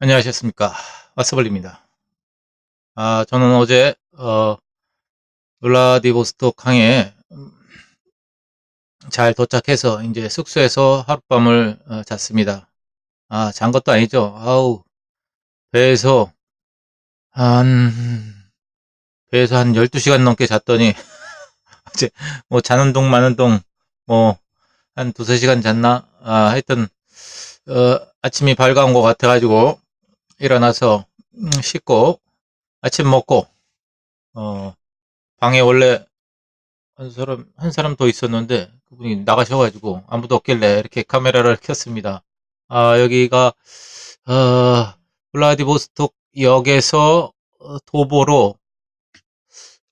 안녕하셨습니까. 와스벌입니다. 아, 저는 어제, 어, 블라디보스토크 항에 음, 잘 도착해서 이제 숙소에서 하룻밤을 어, 잤습니다. 아, 잔 것도 아니죠. 아우, 배에서 한, 배에서 한 12시간 넘게 잤더니, 이제 뭐 자는 동 마는 동, 뭐, 한 두세 시간 잤나? 아, 하여튼, 어, 아침이 밝아온 것 같아가지고, 일어나서 음, 씻고 아침 먹고 어 방에 원래 한 사람 한 사람 더 있었는데 그분이 나가셔가지고 아무도 없길래 이렇게 카메라를 켰습니다. 아 여기가 어 블라디보스톡 역에서 어, 도보로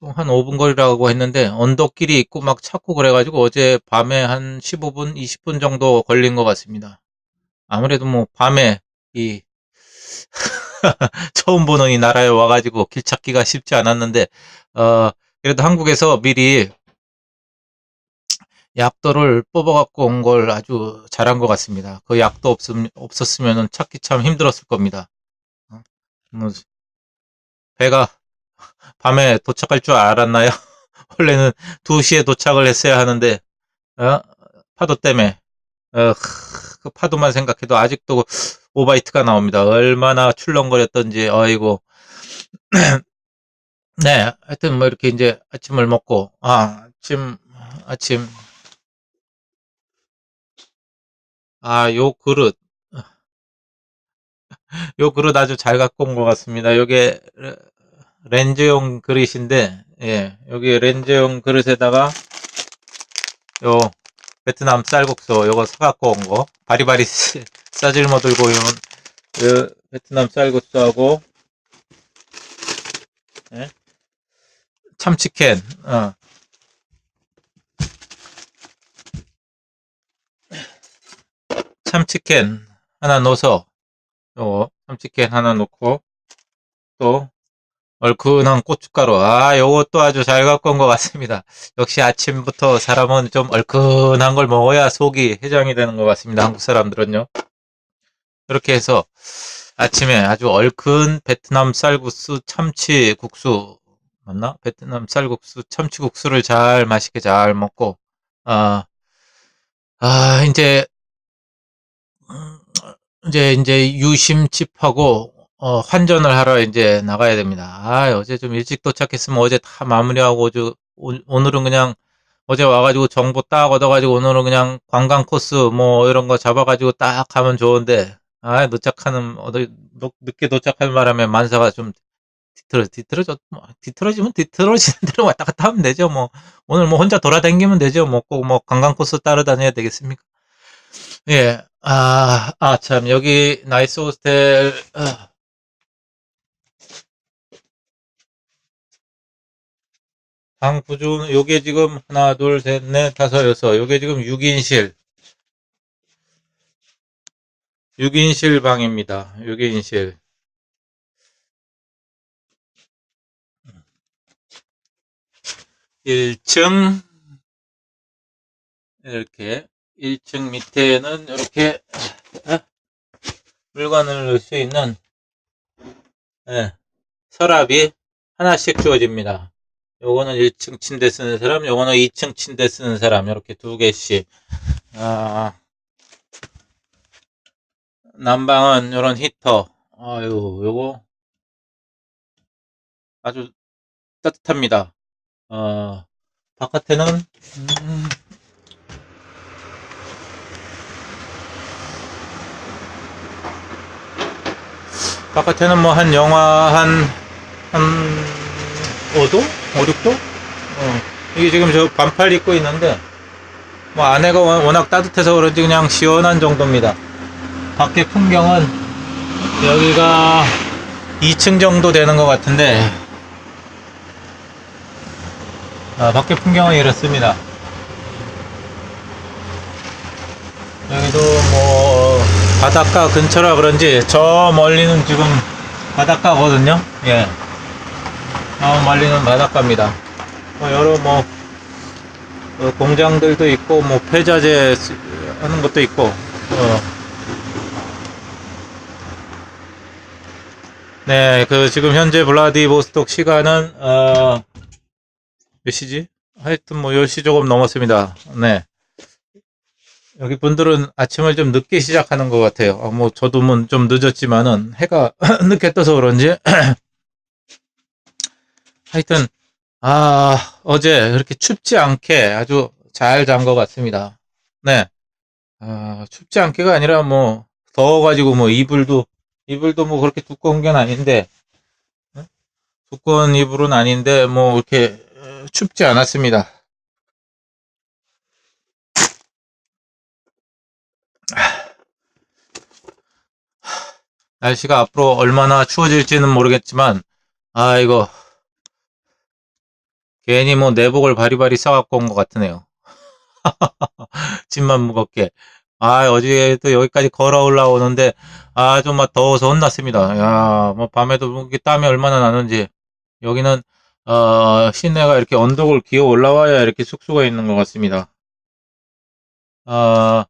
한 5분 거리라고 했는데 언덕길이 있고 막 찾고 그래가지고 어제 밤에 한 15분 20분 정도 걸린 것 같습니다. 아무래도 뭐 밤에 이 처음 보는 이 나라에 와가지고 길 찾기가 쉽지 않았는데, 어, 그래도 한국에서 미리 약도를 뽑아갖고 온 걸 아주 잘한 것 같습니다. 그 약도 없었으면 찾기 참 힘들었을 겁니다. 어? 뭐, 배가 밤에 도착할 줄 알았나요? 원래는 2시에 도착을 했어야 하는데, 어? 파도 때문에, 어, 그 파도만 생각해도 아직도 오바이트가 나옵니다. 얼마나 출렁거렸던지, 아이고. 네, 하여튼 뭐 이렇게 이제 아침을 먹고, 아, 아침, 아침. 아, 요 그릇. 요 그릇 아주 잘 갖고 온 것 같습니다. 요게 렌즈용 그릇인데, 예, 여기 렌즈용 그릇에다가 요 베트남 쌀국수 요거 사갖고 온 거, 바리바리 싸질머 들고 오는 그 베트남 쌀국수하고 예? 참치캔 어. 참치캔 하나 넣어서 요거 참치캔 하나 넣고 또 얼큰한 고춧가루. 아 요것도 아주 잘 갖고 온 것 같습니다. 역시 아침부터 사람은 좀 얼큰한 걸 먹어야 속이 해장이 되는 것 같습니다. 한국 사람들은요. 이렇게 해서 아침에 아주 얼큰 베트남 쌀국수 참치 국수 맞나? 베트남 쌀국수 참치 국수를 잘 맛있게 잘 먹고 아, 아 이제 음, 이제 이제 유심칩하고 어, 환전을 하러 이제 나가야 됩니다. 아, 어제 좀 일찍 도착했으면 어제 다 마무리하고 저, 오, 오늘은 그냥 어제 와가지고 정보 딱 얻어가지고 오늘은 그냥 관광 코스 뭐 이런 거 잡아가지고 딱 가면 좋은데 아, 도착하는, 어디, 늦게 도착할 바람에 만사가 좀 뒤틀어, 뒤틀어져, 뭐, 뒤틀어지면 뒤틀어지는 대로 왔다 갔다 하면 되죠, 뭐. 오늘 뭐 혼자 돌아다니면 되죠, 뭐, 꼭뭐 관광 코스 따라다녀야 되겠습니까? 예, 아, 아, 참, 여기 나이스 호스텔, 아. 방 구준, 요게 지금 하나, 둘, 셋, 넷, 다섯, 여섯, 요게 지금 6인실. 6인실 방입니다. 6인실. 일층 이렇게 1층 밑에는 이렇게 어? 물건을 넣을 수 있는 네, 서랍이 하나씩 주어집니다. 요거는 1층 침대 쓰는 사람, 요거는 2층 침대 쓰는 사람 이렇게 두 개씩 아, 난방은 이런 히터. 아유, 요거 아주 따뜻합니다. 어, 바깥에는 음, 바깥에는 뭐 한 영하 한, 한 5도? 5, 6도? 어, 이게 지금 저 반팔 입고 있는데, 뭐 안에가 워낙 따뜻해서 그런지 그냥 시원한 정도입니다. 밖에 풍경은 여기가 2층 정도 되는 것 같은데 아, 밖에 풍경은 이렇습니다 여기도 뭐 바닷가 근처라 그런지 저 멀리는 지금 바닷가거든요 예. 저 멀리는 바닷가입니다 뭐 여러 뭐 어, 공장들도 있고 뭐 폐자재 하는 것도 있고 어, 네, 그 지금 현재 블라디보스톡 시간은 어, 몇 시지? 하여튼 뭐 10시 조금 넘었습니다. 네. 여기 분들은 아침을 좀 늦게 시작하는 것 같아요. 아, 뭐 저도 뭐좀 늦었지만은 해가 늦게 떠서 그런지 하여튼 아 어제 그렇게 춥지 않게 아주 잘 잔 것 같습니다. 네. 아, 춥지 않게가 아니라 뭐 더워가지고 뭐 이불도 이불도 뭐 그렇게 두꺼운 건 아닌데 네? 두꺼운 이불은 아닌데 뭐 이렇게 어, 춥지 않았습니다. 날씨가 앞으로 얼마나 추워질지는 모르겠지만 아 이거 괜히 뭐 내복을 바리바리 싸갖고 온 것 같으네요. 짐만 무겁게. 아, 어제도 여기까지 걸어 올라오는데, 아, 좀 막 더워서 혼났습니다. 야, 뭐 밤에도 땀이 얼마나 나는지. 여기는, 어, 시내가 이렇게 언덕을 기어 올라와야 이렇게 숙소가 있는 것 같습니다. 어,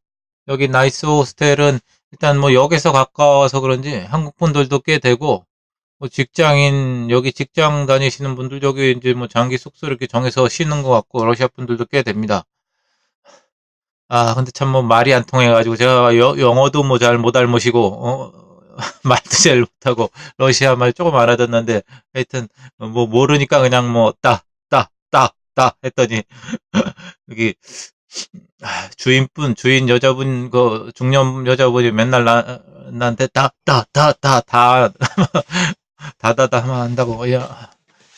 여기 나이스 호스텔은 일단 뭐 역에서 가까워서 그런지 한국 분들도 꽤 되고, 뭐 직장인, 여기 직장 다니시는 분들, 여기 이제 뭐 장기 숙소 이렇게 정해서 쉬는 것 같고, 러시아 분들도 꽤 됩니다. 아, 근데 참 뭐 말이 안 통해가지고 제가 여- 영어도 뭐 잘 못 알못이고 어, 말도 잘 못하고 러시아 말 조금 알아듣는데 하여튼 뭐 모르니까 그냥 뭐 따 따 따 따 했더니 여기 아, 주인분 주인 여자분 그 중년 여자분이 맨날 나 나한테 따 따 따 따 다 다다다 하면 한다고 야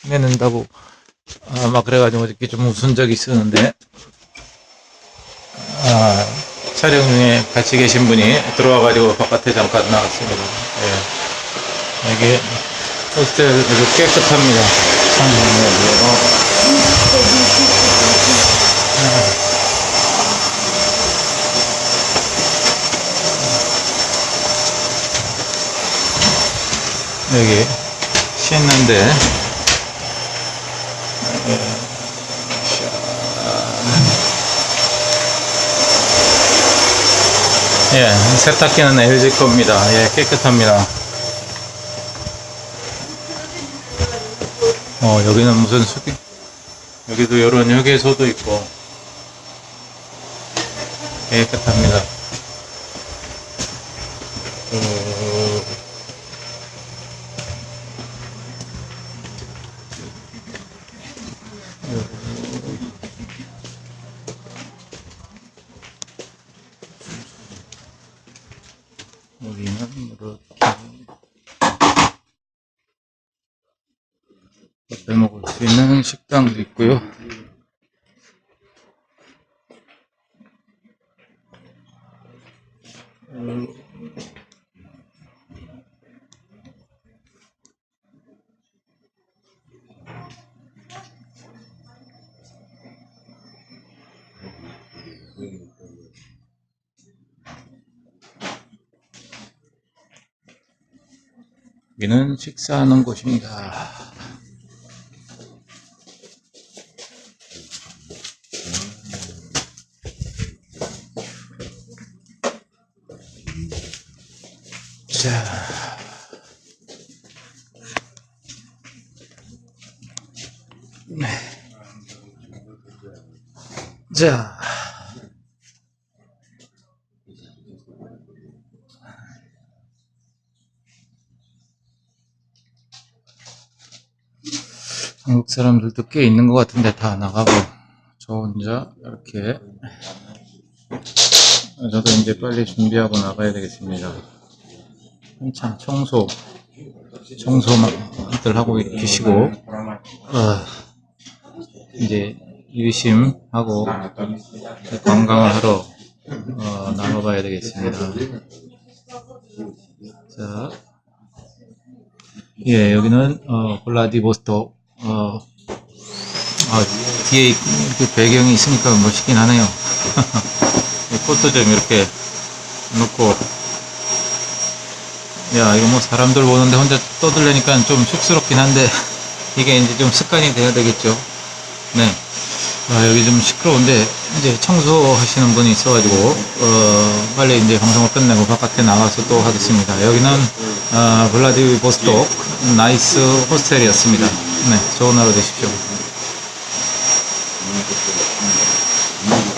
내는다고 아, 막 그래가지고 이렇게 좀 웃은 적이 있었는데 아, 촬영 중에 같이 계신 분이 들어와가지고 바깥에 잠깐 나왔습니다. 예. 여기 호스텔 아주 깨끗합니다. 참, 여기 씻는데 예, 세탁기는 LG 겁니다. 예, 깨끗합니다. 어, 여기는 무슨 수기? 여기도 이런 휴게소도 있고 깨끗합니다. 어, 여기는 이렇게 밥해 먹을 수 있는 식당도 있고요. 여기는 식사하는 곳입니다. 자. 네. 자. 한국 사람들도 꽤 있는 것 같은데 다 나가고 저 혼자 이렇게 저도 이제 빨리 준비하고 나가야 되겠습니다. 한참 청소 청소들 하고 계시고 어, 이제 유심하고 관광을 하러 어, 나가봐야 되겠습니다. 자, 예, 여기는 어, 블라디보스톡 어, 아, 뒤에 이렇게 배경이 있으니까 멋있긴 하네요. 이 꽃도 좀 이렇게 놓고 야 이거 뭐 사람들 보는데 혼자 떠들려니까 좀 쑥스럽긴 한데 이게 이제 좀 습관이 돼야 되겠죠. 네. 아, 여기 좀 시끄러운데 이제 청소하시는 분이 있어가지고 어, 빨리 이제 방송을 끝내고 바깥에 나가서 또 하겠습니다. 여기는 어, 블라디보스톡 나이스 호스텔이었습니다. 네, 좋은 하루 되십시오.